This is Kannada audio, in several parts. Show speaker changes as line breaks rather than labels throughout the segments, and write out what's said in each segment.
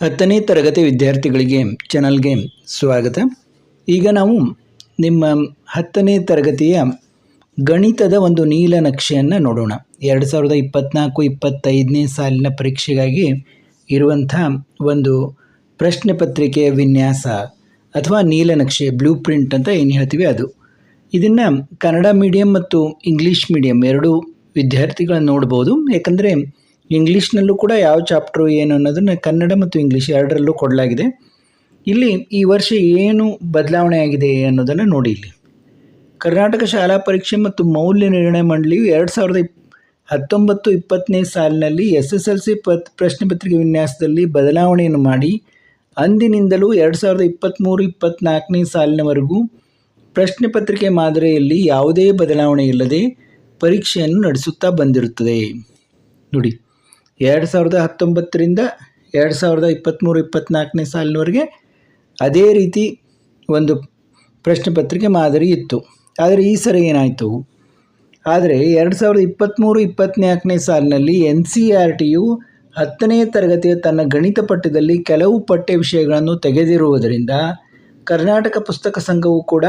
ಹತ್ತನೇ ತರಗತಿ ವಿದ್ಯಾರ್ಥಿಗಳಿಗೆ ಚಾನಲ್ಗೆ ಸ್ವಾಗತ. ಈಗ ನಾವು ನಿಮ್ಮ ಹತ್ತನೇ ತರಗತಿಯ ಗಣಿತದ ಒಂದು ನೀಲನಕ್ಷೆಯನ್ನು ನೋಡೋಣ. ಎರಡು ಸಾವಿರದ ಇಪ್ಪತ್ತ್ನಾಲ್ಕು ಇಪ್ಪತ್ತೈದನೇ ಸಾಲಿನ ಪರೀಕ್ಷೆಗಾಗಿ ಇರುವಂಥ ಒಂದು ಪ್ರಶ್ನೆ ಪತ್ರಿಕೆಯ ವಿನ್ಯಾಸ ಅಥವಾ ನೀಲನಕ್ಷೆ ಬ್ಲೂ ಪ್ರಿಂಟ್ ಅಂತ ಏನು ಹೇಳ್ತೀವಿ ಅದು. ಇದನ್ನು ಕನ್ನಡ ಮೀಡಿಯಂ ಮತ್ತು ಇಂಗ್ಲೀಷ್ ಮೀಡಿಯಂ ಎರಡೂ ವಿದ್ಯಾರ್ಥಿಗಳನ್ನು ನೋಡ್ಬೋದು. ಯಾಕಂದರೆ ಇಂಗ್ಲೀಷ್ನಲ್ಲೂ ಕೂಡ ಯಾವ ಚಾಪ್ಟ್ರು ಏನು ಅನ್ನೋದನ್ನು ಕನ್ನಡ ಮತ್ತು ಇಂಗ್ಲೀಷ್ ಎರಡರಲ್ಲೂ ಕೊಡಲಾಗಿದೆ. ಇಲ್ಲಿ ಈ ವರ್ಷ ಏನು ಬದಲಾವಣೆ ಆಗಿದೆ ಅನ್ನೋದನ್ನು ನೋಡಿ ಇಲ್ಲಿ. ಕರ್ನಾಟಕ ಶಾಲಾ ಪರೀಕ್ಷೆ ಮತ್ತು ಮೌಲ್ಯ ನಿರ್ಣಯ ಮಂಡಳಿಯು ಎರಡು ಸಾವಿರದ ಇಪ್, ಹತ್ತೊಂಬತ್ತು ಇಪ್ಪತ್ತನೇ ಸಾಲಿನಲ್ಲಿ ಎಸ್ ಎಸ್ ಎಲ್ ಸಿ ಪತ್, ಪ್ರಶ್ನೆ ಪತ್ರಿಕೆ ವಿನ್ಯಾಸದಲ್ಲಿ ಬದಲಾವಣೆಯನ್ನು ಮಾಡಿ, ಅಂದಿನಿಂದಲೂ ಎರಡು ಸಾವಿರದ ಇಪ್ಪತ್ತ್ಮೂರು ಇಪ್ಪತ್ತ್ನಾಲ್ಕನೇ ಸಾಲಿನವರೆಗೂ ಪ್ರಶ್ನೆ ಪತ್ರಿಕೆ ಮಾದರಿಯಲ್ಲಿ ಯಾವುದೇ ಬದಲಾವಣೆ ಇಲ್ಲದೆ ಪರೀಕ್ಷೆಯನ್ನು ನಡೆಸುತ್ತಾ ಬಂದಿರುತ್ತದೆ. ನೋಡಿ. ಎರಡು ಸಾವಿರದ ಹತ್ತೊಂಬತ್ತರಿಂದ ಎರಡು ಸಾವಿರದ ಇಪ್ಪತ್ತ್ಮೂರು ಇಪ್ಪತ್ತ್ನಾಲ್ಕನೇ ಸಾಲಿನವರೆಗೆ ಅದೇ ರೀತಿ ಒಂದು ಪ್ರಶ್ನೆ ಪತ್ರಿಕೆ ಮಾದರಿ ಇತ್ತು. ಆದರೆ ಈ ಸರಿ ಏನಾಯಿತು? ಆದರೆ ಎರಡು ಸಾವಿರದ ಇಪ್ಪತ್ತ್ಮೂರು ಇಪ್ಪತ್ತ್ನಾಲ್ಕನೇ ಸಾಲಿನಲ್ಲಿ ಎನ್ ಸಿ ಆರ್ ಟಿಯು ಹತ್ತನೇ ತರಗತಿಯ ತನ್ನ ಗಣಿತ ಪಠ್ಯದಲ್ಲಿ ಕೆಲವು ಪಠ್ಯ ವಿಷಯಗಳನ್ನು ತೆಗೆದಿರುವುದರಿಂದ ಕರ್ನಾಟಕ ಪುಸ್ತಕ ಸಂಘವು ಕೂಡ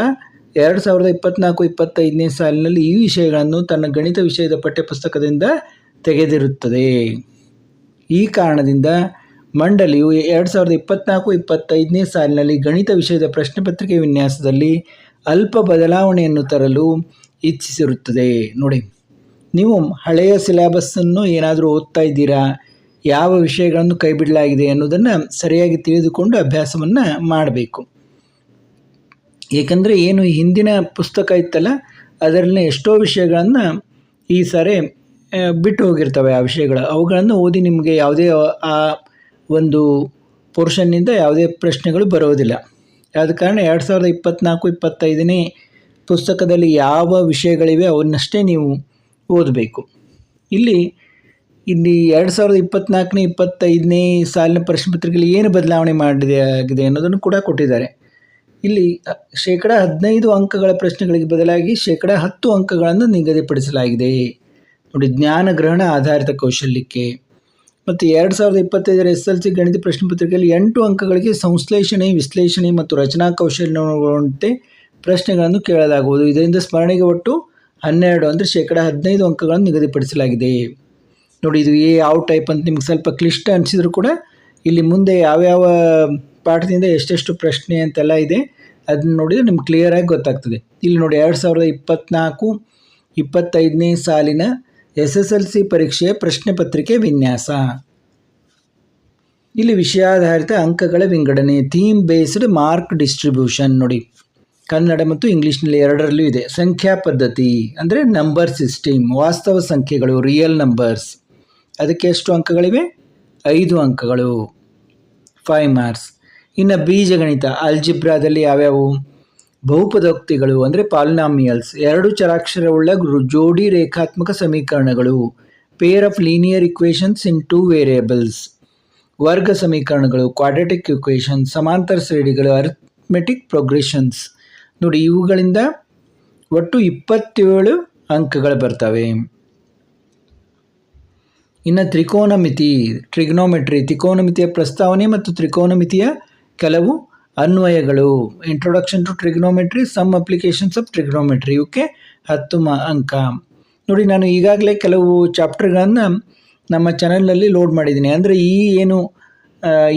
ಎರಡು ಸಾವಿರದ ಇಪ್ಪತ್ತ್ನಾಲ್ಕು ಇಪ್ಪತ್ತೈದನೇ ಸಾಲಿನಲ್ಲಿ ಈ ವಿಷಯಗಳನ್ನು ತನ್ನ ಗಣಿತ ವಿಷಯದ ಪಠ್ಯಪುಸ್ತಕದಿಂದ ತೆಗೆದಿರುತ್ತದೆ. ಈ ಕಾರಣದಿಂದ ಮಂಡಳಿಯು ಎರಡು ಸಾವಿರದ ಇಪ್ಪತ್ತ್ನಾಲ್ಕು ಇಪ್ಪತ್ತೈದನೇ ಸಾಲಿನಲ್ಲಿ ಗಣಿತ ವಿಷಯದ ಪ್ರಶ್ನೆ ಪತ್ರಿಕೆ ವಿನ್ಯಾಸದಲ್ಲಿ ಅಲ್ಪ ಬದಲಾವಣೆಯನ್ನು ತರಲು ಇಚ್ಛಿಸಿರುತ್ತದೆ. ನೋಡಿ, ನೀವು ಹಳೆಯ ಸಿಲೆಬಸ್ಸನ್ನು ಏನಾದರೂ ಓದ್ತಾ ಇದ್ದೀರಾ? ಯಾವ ವಿಷಯಗಳನ್ನು ಕೈಬಿಡಲಾಗಿದೆ ಅನ್ನೋದನ್ನು ಸರಿಯಾಗಿ ತಿಳಿದುಕೊಂಡು ಅಭ್ಯಾಸವನ್ನು ಮಾಡಬೇಕು. ಏಕೆಂದರೆ ಏನು ಹಿಂದಿನ ಪುಸ್ತಕ ಇತ್ತಲ್ಲ, ಅದರಲ್ಲಿ ಎಷ್ಟೋ ವಿಷಯಗಳನ್ನು ಈ ಸಾರಿ ಬಿಟ್ಟು ಹೋಗಿರ್ತವೆ ಆ ವಿಷಯಗಳು. ಅವುಗಳನ್ನು ಓದಿ ನಿಮಗೆ ಯಾವುದೇ, ಆ, ಒಂದು ಪೋರ್ಷನ್ನಿಂದ ಯಾವುದೇ ಪ್ರಶ್ನೆಗಳು ಬರೋದಿಲ್ಲ. ಆದ ಕಾರಣ ಎರಡು ಸಾವಿರದ ಇಪ್ಪತ್ತ್ನಾಲ್ಕು ಇಪ್ಪತ್ತೈದನೇ ಪುಸ್ತಕದಲ್ಲಿ ಯಾವ ವಿಷಯಗಳಿವೆ ಅವನ್ನಷ್ಟೇ ನೀವು ಓದಬೇಕು. ಇಲ್ಲಿ ಇಲ್ಲಿ ಎರಡು ಸಾವಿರದ ಇಪ್ಪತ್ತ್ನಾಲ್ಕನೇ ಇಪ್ಪತ್ತೈದನೇ ಸಾಲಿನ ಪ್ರಶ್ನೆ ಪತ್ರಿಕೆಯಲ್ಲಿ ಏನು ಬದಲಾವಣೆ ಮಾಡಿದೆ ಆಗಿದೆ ಅನ್ನೋದನ್ನು ಕೂಡ ಕೊಟ್ಟಿದ್ದಾರೆ. ಇಲ್ಲಿ ಶೇಕಡ ಹದಿನೈದು ಅಂಕಗಳ ಪ್ರಶ್ನೆಗಳಿಗೆ ಬದಲಾಗಿ ಶೇಕಡ ಹತ್ತು ಅಂಕಗಳನ್ನು ನಿಗದಿಪಡಿಸಲಾಗಿದೆ. ನೋಡಿ ಜ್ಞಾನ ಗ್ರಹಣ ಆಧಾರಿತ ಕೌಶಲ್ಯಕ್ಕೆ ಮತ್ತು ಎರಡು ಸಾವಿರದ ಇಪ್ಪತ್ತೈದರ ಎಸ್ ಎಲ್ ಸಿ ಗಣಿತ ಪ್ರಶ್ನೆ ಪತ್ರಿಕೆಯಲ್ಲಿ ಎಂಟು ಅಂಕಗಳಿಗೆ ಸಂಶ್ಲೇಷಣೆ, ವಿಶ್ಲೇಷಣೆ ಮತ್ತು ರಚನಾ ಕೌಶಲ್ಯಗಳಂತೆ ಪ್ರಶ್ನೆಗಳನ್ನು ಕೇಳಲಾಗುವುದು. ಇದರಿಂದ ಸ್ಮರಣೆಗೆ ಒಟ್ಟು ಹನ್ನೆರಡು ಅಂದರೆ ಶೇಕಡ ಹದಿನೈದು ಅಂಕಗಳನ್ನು ನಿಗದಿಪಡಿಸಲಾಗಿದೆ. ನೋಡಿ, ಇದು ಏ ಯಾವ ಟೈಪ್ ಅಂತ ನಿಮ್ಗೆ ಸ್ವಲ್ಪ ಕ್ಲಿಷ್ಟ ಅನಿಸಿದ್ರು ಕೂಡ ಇಲ್ಲಿ ಮುಂದೆ ಯಾವ್ಯಾವ ಪಾಠದಿಂದ ಎಷ್ಟೆಷ್ಟು ಪ್ರಶ್ನೆ ಅಂತೆಲ್ಲ ಇದೆ, ಅದನ್ನ ನೋಡಿದರೆ ನಿಮ್ಗೆ ಕ್ಲಿಯರಾಗಿ ಗೊತ್ತಾಗ್ತದೆ. ಇಲ್ಲಿ ನೋಡಿ, ಎರಡು ಸಾವಿರದ ಇಪ್ಪತ್ತ್ನಾಲ್ಕು ಇಪ್ಪತ್ತೈದನೇ ಸಾಲಿನ ಎಸ್ ಎಸ್ ಎಲ್ ಸಿ ಪರೀಕ್ಷೆಯ ಪ್ರಶ್ನೆ ಪತ್ರಿಕೆ ವಿನ್ಯಾಸ. ಇಲ್ಲಿ ವಿಷಯಾಧಾರಿತ ಅಂಕಗಳ ವಿಂಗಡಣೆ, ಥೀಮ್ ಬೇಸ್ಡ್ ಮಾರ್ಕ್ ಡಿಸ್ಟ್ರಿಬ್ಯೂಷನ್ ನೋಡಿ. ಕನ್ನಡ ಮತ್ತು ಇಂಗ್ಲೀಷ್ನಲ್ಲಿ ಎರಡರಲ್ಲೂ ಇದೆ. ಸಂಖ್ಯಾ ಪದ್ಧತಿ ಅಂದರೆ ನಂಬರ್ ಸಿಸ್ಟಮ್, ವಾಸ್ತವ ಸಂಖ್ಯೆಗಳು, ರಿಯಲ್ ನಂಬರ್ಸ್. ಅದಕ್ಕೆ ಎಷ್ಟು ಅಂಕಗಳಿವೆ? ಐದು ಅಂಕಗಳು. Five marks. ಇನ್ನು ಬೀಜಗಣಿತ ಅಲ್ಜಿಬ್ರಾದಲ್ಲಿ ಯಾವ್ಯಾವು? ಬಹುಪದೋಕ್ತಿಗಳು ಅಂದರೆ ಪಾಲಿನಾಮಿಯಲ್ಸ್, ಎರಡು ಚರಾಕ್ಷರವುಳ್ಳ ಜೋಡಿ ರೇಖಾತ್ಮಕ ಸಮೀಕರಣಗಳು pair of linear equations in two variables ವರ್ಗ ಸಮೀಕರಣಗಳು ಕ್ವಾಡ್ರೆಟಿಕ್ ಇಕ್ವೇಷನ್ ಸಮಾಂತರ ಶ್ರೇಣಿಗಳು ಅರಿಥ್ಮೆಟಿಕ್ ಪ್ರೋಗ್ರೆಷನ್ಸ್ ನೋಡಿ, ಇವುಗಳಿಂದ ಒಟ್ಟು ಇಪ್ಪತ್ತೇಳು ಅಂಕಗಳು ಬರ್ತವೆ. ಇನ್ನು ತ್ರಿಕೋನಮಿತಿ ಟ್ರಿಗ್ನೋಮೆಟ್ರಿ ತ್ರಿಕೋನಮಿತಿಯ ಪ್ರಸ್ತಾವನೆ ಮತ್ತು ತ್ರಿಕೋನಮಿತಿಯ ಕೆಲವು ಅನ್ವಯಗಳು. Introduction to trigonometry some applications of trigonometry ಇವಕ್ಕೆ ಹತ್ತು ಮ ಅಂಕ. ನೋಡಿ, ನಾನು ಈಗಾಗಲೇ ಕೆಲವು ಚಾಪ್ಟರ್ಗಳನ್ನು ನಮ್ಮ ಚಾನಲ್ನಲ್ಲಿ ಲೋಡ್ ಮಾಡಿದ್ದೀನಿ. ಅಂದರೆ ಈ ಏನು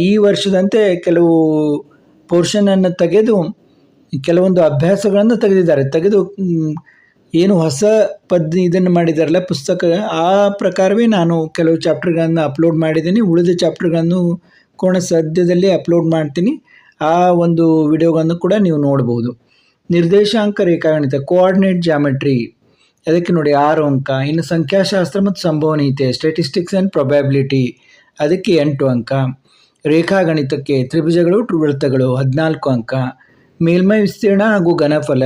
ಈ ವರ್ಷದಂತೆ ಕೆಲವು ಪೋರ್ಷನನ್ನು ತೆಗೆದು, ಕೆಲವೊಂದು ಅಭ್ಯಾಸಗಳನ್ನು ತೆಗೆದಿದ್ದಾರೆ. ತೆಗೆದು ಏನು ಹೊಸ ಪದ್ ಇದನ್ನು ಮಾಡಿದಾರಲ್ಲ, ಪುಸ್ತಕ, ಆ ಪ್ರಕಾರವೇ ನಾನು ಕೆಲವು ಚಾಪ್ಟರ್ಗಳನ್ನು ಅಪ್ಲೋಡ್ ಮಾಡಿದ್ದೀನಿ. ಉಳಿದ ಚಾಪ್ಟರ್ಗಳನ್ನು ಕೋಣ ಸದ್ಯದಲ್ಲಿ ಅಪ್ಲೋಡ್ ಮಾಡ್ತೀನಿ. ಆ ಒಂದು ವಿಡಿಯೋಗಳನ್ನು ಕೂಡ ನೀವು ನೋಡ್ಬೋದು. ನಿರ್ದೇಶಾಂಕ ರೇಖಾಗಣಿತ ಕೋಆರ್ಡಿನೇಟ್ ಜಾಮೆಟ್ರಿ ಅದಕ್ಕೆ ನೋಡಿ ಆರು ಅಂಕ, ಇನ್ನು ಸಂಖ್ಯಾಶಾಸ್ತ್ರ ಮತ್ತು ಸಂಭವನೀಯತೆ ಸ್ಟೆಟಿಸ್ಟಿಕ್ಸ್ ಆ್ಯಂಡ್ ಪ್ರೊಬ್ಯಾಬಿಲಿಟಿ ಅದಕ್ಕೆ ಎಂಟು ಅಂಕ. ರೇಖಾಗಣಿತಕ್ಕೆ ತ್ರಿಭುಜಗಳು, ವೃತ್ತಗಳು, ಹದಿನಾಲ್ಕು ಅಂಕ. ಮೇಲ್ಮೈ ವಿಸ್ತೀರ್ಣ ಹಾಗೂ ಘನಫಲ.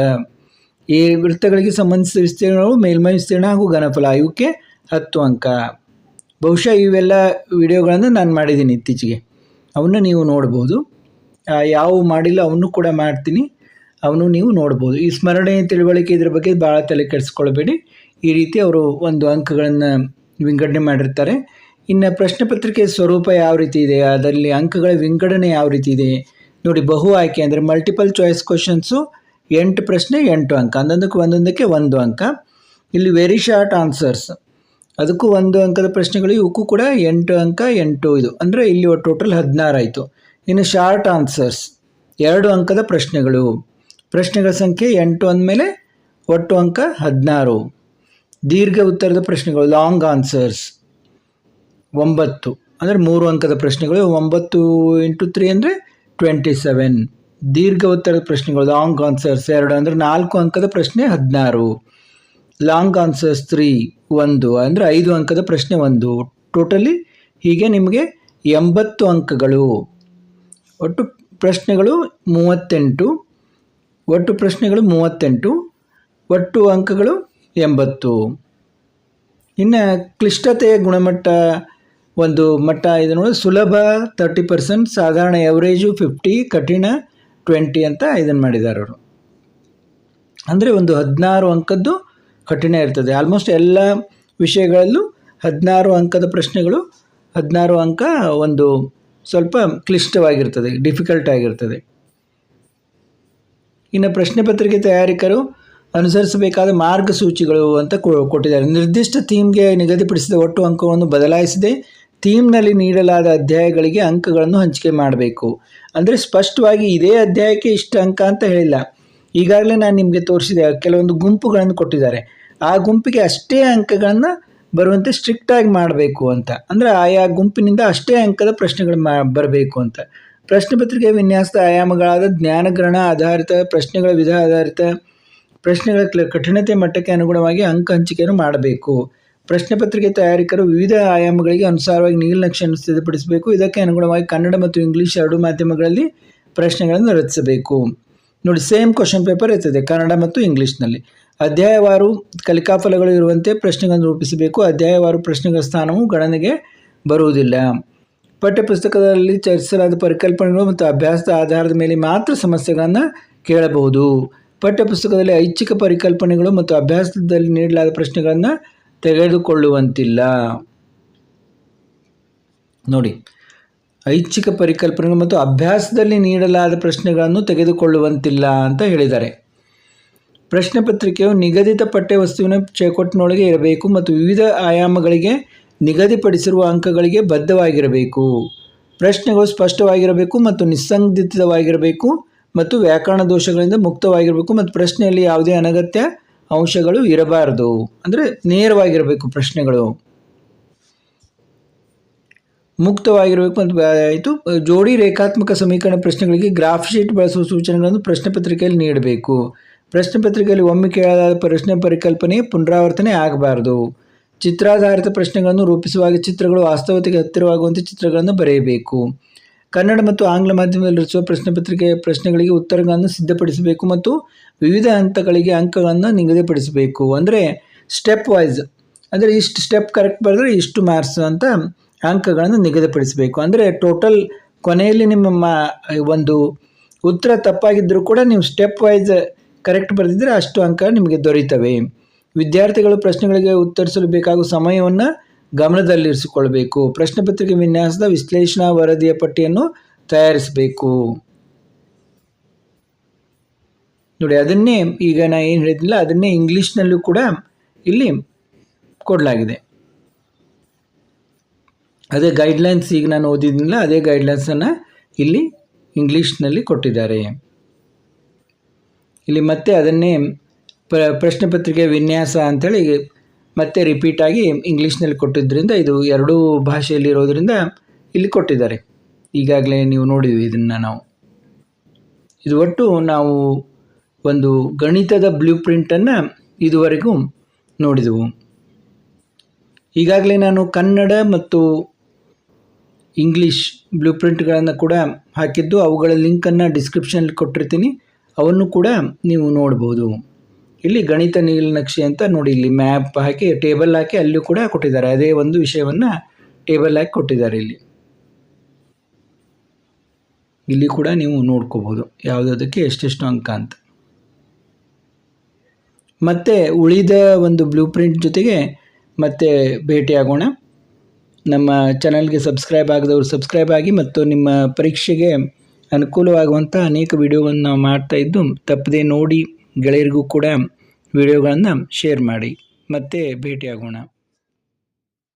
ಈ ವೃತ್ತಗಳಿಗೆ ಸಂಬಂಧಿಸಿದ ವಿಸ್ತೀರ್ಣಗಳು, ಮೇಲ್ಮೈ ವಿಸ್ತೀರ್ಣ ಹಾಗೂ ಘನಫಲ. ಇವಕ್ಕೆ ಹತ್ತು ಅಂಕ. ಬಹುಶಃ ಇವೆಲ್ಲ ವಿಡಿಯೋಗಳನ್ನು ನಾನು ಮಾಡಿದ್ದೀನಿ ಇತ್ತೀಚೆಗೆ. ಅವನ್ನ ನೀವು ನೋಡ್ಬೋದು. ಯಾವ ಮಾಡಿಲ್ಲ ಅವನು ಕೂಡ ಮಾಡ್ತೀನಿ. ಅವನು ನೀವು ನೋಡ್ಬೋದು. ಈ ಸ್ಮರಣೆ ತಿಳುವಳಿಕೆ ಇದ್ರ ಬಗ್ಗೆ ಭಾಳ ತಲೆ ಕೆಡಿಸ್ಕೊಳ್ಬೇಡಿ. ಈ ರೀತಿ ಅವರು ಒಂದು ಅಂಕಗಳನ್ನು ವಿಂಗಡಣೆ ಮಾಡಿರ್ತಾರೆ. ಇನ್ನು ಪ್ರಶ್ನೆ ಪತ್ರಿಕೆ ಸ್ವರೂಪ ಯಾವ ರೀತಿ ಇದೆ? ಅದರಲ್ಲಿ ಅಂಕಗಳ ವಿಂಗಡಣೆ ಯಾವ ರೀತಿ ಇದೆ? ನೋಡಿ, ಬಹು ಆಯ್ಕೆ ಅಂದರೆ ಮಲ್ಟಿಪಲ್ ಚಾಯ್ಸ್ ಕ್ವಶನ್ಸು ಎಂಟು ಪ್ರಶ್ನೆ, ಎಂಟು ಅಂಕ. ಒಂದೊಂದಕ್ಕೆ ಒಂದೊಂದಕ್ಕೆ ಒಂದು ಅಂಕ. ಇಲ್ಲಿ ವೆರಿ ಶಾರ್ಟ್ ಆನ್ಸರ್ಸ್ ಅದಕ್ಕೂ ಒಂದು ಅಂಕದ ಪ್ರಶ್ನೆಗಳು, ಇವಕ್ಕೂ ಕೂಡ ಎಂಟು ಅಂಕ, ಎಂಟು ಇದು. ಅಂದರೆ ಇಲ್ಲಿ ಟೋಟಲ್ ಹದಿನಾರು ಆಯಿತು. ಇನ್ನು ಶಾರ್ಟ್ ಆನ್ಸರ್ಸ್. ಎರಡು ಅಂಕದ ಪ್ರಶ್ನೆಗಳು. ಪ್ರಶ್ನೆಗಳ ಸಂಖ್ಯೆ ಎಂಟು ಅಂದಮೇಲೆ ಒಟ್ಟು ಅಂಕ ಹದಿನಾರು. ದೀರ್ಘ ಉತ್ತರದ ಪ್ರಶ್ನೆಗಳು ಲಾಂಗ್ ಆನ್ಸರ್ಸ್ ಒಂಬತ್ತು. ಅಂದರೆ ಮೂರು ಅಂಕದ ಪ್ರಶ್ನೆಗಳು, ಒಂಬತ್ತು ಇಂಟು ತ್ರೀ ಅಂದರೆ ಟ್ವೆಂಟಿ ಸೆವೆನ್. ದೀರ್ಘ ಉತ್ತರದ ಪ್ರಶ್ನೆಗಳು ಲಾಂಗ್ ಆನ್ಸರ್ಸ್ ಎರಡು ಅಂದರೆ ನಾಲ್ಕು ಅಂಕದ ಪ್ರಶ್ನೆ ಹದಿನಾರು. ಲಾಂಗ್ ಆನ್ಸರ್ಸ್ ತ್ರೀ ಒಂದು ಅಂದರೆ ಐದು ಅಂಕದ ಪ್ರಶ್ನೆ ಒಂದು. ಟೋಟಲಿ ಹೀಗೆ ನಿಮಗೆ ಎಂಬತ್ತು ಅಂಕಗಳು. ಒಟ್ಟು ಪ್ರಶ್ನೆಗಳು ಮೂವತ್ತೆಂಟು, ಒಟ್ಟು ಪ್ರಶ್ನೆಗಳು ಮೂವತ್ತೆಂಟು, ಒಟ್ಟು ಅಂಕಗಳು ಎಂಬತ್ತು. ಇನ್ನು ಕ್ಲಿಷ್ಟತೆಯ ಗುಣಮಟ್ಟ ಒಂದು ಮಟ್ಟ ಇದು ನೋಡಿ, ಸುಲಭ ತರ್ಟಿ ಪರ್ಸೆಂಟ್ ಸಾಧಾರಣ ಎವರೇಜು ಫಿಫ್ಟಿ ಕಠಿಣ ಟ್ವೆಂಟಿ ಅಂತ ಇದನ್ನು ಮಾಡಿದ್ದಾರೆ ಅವರು. ಅಂದರೆ ಒಂದು ಹದಿನಾರು ಅಂಕದ್ದು ಕಠಿಣ ಇರ್ತದೆ. ಆಲ್ಮೋಸ್ಟ್ ಎಲ್ಲ ವಿಷಯಗಳಲ್ಲೂ ಹದಿನಾರು ಅಂಕದ ಪ್ರಶ್ನೆಗಳು, ಹದಿನಾರು ಅಂಕ ಒಂದು ಸ್ವಲ್ಪ ಕ್ಲಿಷ್ಟವಾಗಿರ್ತದೆ ಡಿಫಿಕಲ್ಟ್ ಆಗಿರ್ತದೆ. ಇನ್ನು ಪ್ರಶ್ನೆ ಪತ್ರಿಕೆ ತಯಾರಿಕರು ಅನುಸರಿಸಬೇಕಾದ ಮಾರ್ಗಸೂಚಿಗಳು ಅಂತ ಕೊಟ್ಟಿದ್ದಾರೆ. ನಿರ್ದಿಷ್ಟ ಥೀಮ್ಗೆ ನಿಗದಿಪಡಿಸಿದ ಒಟ್ಟು ಅಂಕವನ್ನು ಬದಲಾಯಿಸದೆ ಥೀಮ್ನಲ್ಲಿ ನೀಡಲಾದ ಅಧ್ಯಾಯಗಳಿಗೆ ಅಂಕಗಳನ್ನು ಹಂಚಿಕೆ ಮಾಡಬೇಕು. ಅಂದರೆ ಸ್ಪಷ್ಟವಾಗಿ ಇದೇ ಅಧ್ಯಾಯಕ್ಕೆ ಇಷ್ಟು ಅಂಕ ಅಂತ ಹೇಳಿಲ್ಲ. ಈಗಾಗಲೇ ನಾನು ನಿಮಗೆ ತೋರಿಸಿದೆ ಕೆಲವೊಂದು ಗುಂಪುಗಳನ್ನು ಕೊಟ್ಟಿದ್ದಾರೆ. ಆ ಗುಂಪಿಗೆ ಅಷ್ಟೇ ಅಂಕಗಳನ್ನು ಬರುವಂತೆ ಸ್ಟ್ರಿಕ್ಟಾಗಿ ಮಾಡಬೇಕು ಅಂತ. ಅಂದರೆ ಆಯಾ ಗುಂಪಿನಿಂದ ಅಷ್ಟೇ ಅಂಕದ ಪ್ರಶ್ನೆಗಳು ಮಾ, ಬರಬೇಕು ಅಂತ. ಪ್ರಶ್ನೆ ಪತ್ರಿಕೆ ವಿನ್ಯಾಸದ ಆಯಾಮಗಳಾದ ಜ್ಞಾನಗ್ರಹಣ ಆಧಾರಿತ, ಪ್ರಶ್ನೆಗಳ ವಿಧ ಆಧಾರಿತ, ಪ್ರಶ್ನೆಗಳ ಕಠಿಣತೆ ಮಟ್ಟಕ್ಕೆ ಅನುಗುಣವಾಗಿ ಅಂಕ ಹಂಚಿಕೆಯನ್ನು ಮಾಡಬೇಕು. ಪ್ರಶ್ನೆ ಪತ್ರಿಕೆ ತಯಾರಿಕರು ವಿವಿಧ ಆಯಾಮಗಳಿಗೆ ಅನುಸಾರವಾಗಿ ನೀಲನಕ್ಷೆಯನ್ನು ಸಿದ್ಧಪಡಿಸಬೇಕು. ಇದಕ್ಕೆ ಅನುಗುಣವಾಗಿ ಕನ್ನಡ ಮತ್ತು ಇಂಗ್ಲೀಷ್ ಎರಡು ಮಾಧ್ಯಮಗಳಲ್ಲಿ ಪ್ರಶ್ನೆಗಳನ್ನು ರಚಿಸಬೇಕು. ನೋಡಿ ಸೇಮ್ ಕ್ವಶನ್ ಪೇಪರ್ ಇರ್ತದೆ ಕನ್ನಡ ಮತ್ತು ಇಂಗ್ಲೀಷ್ನಲ್ಲಿ. ಅಧ್ಯಾಯವಾರು ಕಲಿಕಾ ಫಲಗಳು ಇರುವಂತೆ ಪ್ರಶ್ನೆಗಳನ್ನು ರೂಪಿಸಬೇಕು. ಅಧ್ಯಾಯವಾರು ಪ್ರಶ್ನೆಗಳ ಸ್ಥಾನವು ಗಣನೆಗೆ ಬರುವುದಿಲ್ಲ. ಪಠ್ಯಪುಸ್ತಕದಲ್ಲಿ ಚರ್ಚಿಸಲಾದ ಪರಿಕಲ್ಪನೆಗಳು ಮತ್ತು ಅಭ್ಯಾಸದ ಆಧಾರದ ಮೇಲೆ ಮಾತ್ರ ಸಮಸ್ಯೆಗಳನ್ನು ಕೇಳಬಹುದು. ಪಠ್ಯಪುಸ್ತಕದಲ್ಲಿ ಐಚ್ಛಿಕ ಪರಿಕಲ್ಪನೆಗಳು ಮತ್ತು ಅಭ್ಯಾಸದಲ್ಲಿ ನೀಡಲಾದ ಪ್ರಶ್ನೆಗಳನ್ನು ತೆಗೆದುಕೊಳ್ಳುವಂತಿಲ್ಲ. ನೋಡಿ, ಐಚ್ಛಿಕ ಪರಿಕಲ್ಪನೆಗಳು ಮತ್ತು ಅಭ್ಯಾಸದಲ್ಲಿ ನೀಡಲಾದ ಪ್ರಶ್ನೆಗಳನ್ನು ತೆಗೆದುಕೊಳ್ಳುವಂತಿಲ್ಲ ಅಂತ ಹೇಳಿದ್ದಾರೆ. ಪ್ರಶ್ನೆ ಪತ್ರಿಕೆಯು ನಿಗದಿತ ಪಠ್ಯವಸ್ತುವಿನ ಚೌಕಟ್ಟಿನೊಳಗೆ ಇರಬೇಕು ಮತ್ತು ವಿವಿಧ ಆಯಾಮಗಳಿಗೆ ನಿಗದಿಪಡಿಸಿರುವ ಅಂಕಗಳಿಗೆ ಬದ್ಧವಾಗಿರಬೇಕು. ಪ್ರಶ್ನೆಗಳು ಸ್ಪಷ್ಟವಾಗಿರಬೇಕು ಮತ್ತು ನಿಸ್ಸಂದಿತವಾಗಿರಬೇಕು ಮತ್ತು ವ್ಯಾಕರಣ ದೋಷಗಳಿಂದ ಮುಕ್ತವಾಗಿರಬೇಕು ಮತ್ತು ಪ್ರಶ್ನೆಯಲ್ಲಿ ಯಾವುದೇ ಅನಗತ್ಯ ಅಂಶಗಳು ಇರಬಾರದು. ಅಂದರೆ ನೇರವಾಗಿರಬೇಕು ಪ್ರಶ್ನೆಗಳು. ಮುಕ್ತವಾಗಿರಬೇಕು ಮತ್ತು ಆಯಿತು ಜೋಡಿ ರೇಖಾತ್ಮಕ ಸಮೀಕರಣ ಪ್ರಶ್ನೆಗಳಿಗೆ ಗ್ರಾಫ್ ಶೀಟ್ ಬಳಸುವ ಸೂಚನೆಗಳನ್ನು ಪ್ರಶ್ನೆ ಪತ್ರಿಕೆಯಲ್ಲಿ ನೀಡಬೇಕು. ಪ್ರಶ್ನೆ ಪತ್ರಿಕೆಯಲ್ಲಿ ಒಮ್ಮೆ ಕೇಳಲಾದ ಪ್ರಶ್ನೆ ಪರಿಕಲ್ಪನೆ ಪುನರಾವರ್ತನೆ ಆಗಬಾರದು. ಚಿತ್ರಾಧಾರಿತ ಪ್ರಶ್ನೆಗಳನ್ನು ರೂಪಿಸುವಾಗ ಚಿತ್ರಗಳು ವಾಸ್ತವತೆಗೆ ಹತ್ತಿರವಾಗುವಂತೆ ಚಿತ್ರಗಳನ್ನು ಬರೆಯಬೇಕು. ಕನ್ನಡ ಮತ್ತು ಆಂಗ್ಲ ಮಾಧ್ಯಮದಲ್ಲಿ ರಚಿಸುವ ಪ್ರಶ್ನೆ ಪತ್ರಿಕೆಯ ಪ್ರಶ್ನೆಗಳಿಗೆ ಉತ್ತರಗಳನ್ನು ಸಿದ್ಧಪಡಿಸಬೇಕು ಮತ್ತು ವಿವಿಧ ಹಂತಗಳಿಗೆ ಅಂಕಗಳನ್ನು ನಿಗದಿಪಡಿಸಬೇಕು. ಅಂದರೆ ಸ್ಟೆಪ್ ವೈಸ್ ಅಂದರೆ ಇಷ್ಟು ಸ್ಟೆಪ್ ಕರೆಕ್ಟ್ ಬರೆದ್ರೆ ಇಷ್ಟು ಮಾರ್ಕ್ಸ್ ಅಂತ ಅಂಕಗಳನ್ನು ನಿಗದಿಪಡಿಸಬೇಕು. ಅಂದರೆ ಟೋಟಲ್ ಕೊನೆಯಲ್ಲಿ ನಿಮ್ಮ ಒಂದು ಉತ್ತರ ತಪ್ಪಾಗಿದ್ದರೂ ಕೂಡ ನೀವು ಸ್ಟೆಪ್ ವೈಸ್ ಕರೆಕ್ಟ್ ಬರೆದಿದ್ದರೆ ಅಷ್ಟು ಅಂಕ ನಿಮಗೆ ದೊರೀತವೆ. ವಿದ್ಯಾರ್ಥಿಗಳು ಪ್ರಶ್ನೆಗಳಿಗೆ ಉತ್ತರಿಸಲು ಬೇಕಾಗುವ ಸಮಯವನ್ನು ಗಮನದಲ್ಲಿರಿಸಿಕೊಳ್ಬೇಕು. ಪ್ರಶ್ನೆ ಪತ್ರಿಕೆ ವಿನ್ಯಾಸದ ವಿಶ್ಲೇಷಣಾ ವರದಿಯ ಪಟ್ಟಿಯನ್ನು ತಯಾರಿಸಬೇಕು. ನೋಡಿ, ಅದನ್ನೇ ಈಗ ನಾ ಏನು ಹೇಳಿದಿಲ್ಲ ಅದನ್ನೇ ಇಂಗ್ಲೀಷ್ನಲ್ಲೂ ಕೂಡ ಇಲ್ಲಿ ಕೊಡಲಾಗಿದೆ. ಅದೇ ಗೈಡ್ಲೈನ್ಸ್ ಈಗ ನಾನು ಓದಿದ್ನಿಲ್ಲ, ಅದೇ ಗೈಡ್ಲೈನ್ಸನ್ನು ಇಲ್ಲಿ ಇಂಗ್ಲೀಷ್ನಲ್ಲಿ ಕೊಟ್ಟಿದ್ದಾರೆ. ಇಲ್ಲಿ ಮತ್ತೆ ಅದನ್ನೇ ಪ್ರ, ಪ್ರಶ್ನೆ ಪತ್ರಿಕೆ ವಿನ್ಯಾಸ ಅಂಥೇಳಿ ಮತ್ತೆ ರಿಪೀಟಾಗಿ ಇಂಗ್ಲೀಷ್ನಲ್ಲಿ ಕೊಟ್ಟಿದ್ದರಿಂದ ಇದು ಎರಡೂ ಭಾಷೆಯಲ್ಲಿ ಇರೋದರಿಂದ ಇಲ್ಲಿ ಕೊಟ್ಟಿದ್ದಾರೆ. ಈಗಾಗಲೇ ನೀವು ನೋಡಿದ್ವಿ ಇದನ್ನು ನಾವು. ಇದು ಒಟ್ಟು ನಾವು ಒಂದು ಗಣಿತದ ಬ್ಲೂ ಪ್ರಿಂಟನ್ನು ಇದುವರೆಗೂ ನೋಡಿದೆವು. ಈಗಾಗಲೇ ನಾನು ಕನ್ನಡ ಮತ್ತು ಇಂಗ್ಲೀಷ್ ಬ್ಲೂ ಪ್ರಿಂಟ್ಗಳನ್ನು ಕೂಡ ಹಾಕಿದ್ದು, ಅವುಗಳ ಲಿಂಕನ್ನು ಡಿಸ್ಕ್ರಿಪ್ಷನಲ್ಲಿ ಕೊಟ್ಟಿರ್ತೀನಿ. ಅವನ್ನು ಕೂಡ ನೀವು ನೋಡ್ಬೋದು. ಇಲ್ಲಿ ಗಣಿತ ನೀಲನಕ್ಷೆ ಅಂತ ನೋಡಿ, ಇಲ್ಲಿ ಮ್ಯಾಪ್ ಹಾಕಿ ಟೇಬಲ್ ಹಾಕಿ ಅಲ್ಲೂ ಕೂಡ ಕೊಟ್ಟಿದ್ದಾರೆ. ಅದೇ ಒಂದು ವಿಷಯವನ್ನು ಟೇಬಲ್ ಹಾಕಿ ಕೊಟ್ಟಿದ್ದಾರೆ ಇಲ್ಲಿ. ಇಲ್ಲಿ ಕೂಡ ನೀವು ನೋಡ್ಕೋಬೋದು ಯಾವುದಕ್ಕೆ ಎಷ್ಟೆಷ್ಟು ಅಂಕ ಅಂತ. ಮತ್ತು ಉಳಿದ ಒಂದು ಬ್ಲೂ ಪ್ರಿಂಟ್ ಜೊತೆಗೆ ಮತ್ತೆ ಭೇಟಿಯಾಗೋಣ. ನಮ್ಮ ಚಾನಲ್ಗೆ ಸಬ್ಸ್ಕ್ರೈಬ್ ಆಗದವ್ರು ಸಬ್ಸ್ಕ್ರೈಬ್ ಆಗಿ ಮತ್ತು ನಿಮ್ಮ ಪರೀಕ್ಷೆಗೆ ಅನುಕೂಲವಾಗುವಂಥ ಅನೇಕ ವಿಡಿಯೋಗಳನ್ನು ನಾವು ಮಾಡ್ತಾ ಇದ್ದು, ತಪ್ಪದೆ ನೋಡಿ ಗೆಳೆಯರಿಗೂ ಕೂಡ ವಿಡಿಯೋಗಳನ್ನು ಶೇರ್ ಮಾಡಿ. ಮತ್ತೆ ಭೇಟಿಯಾಗೋಣ.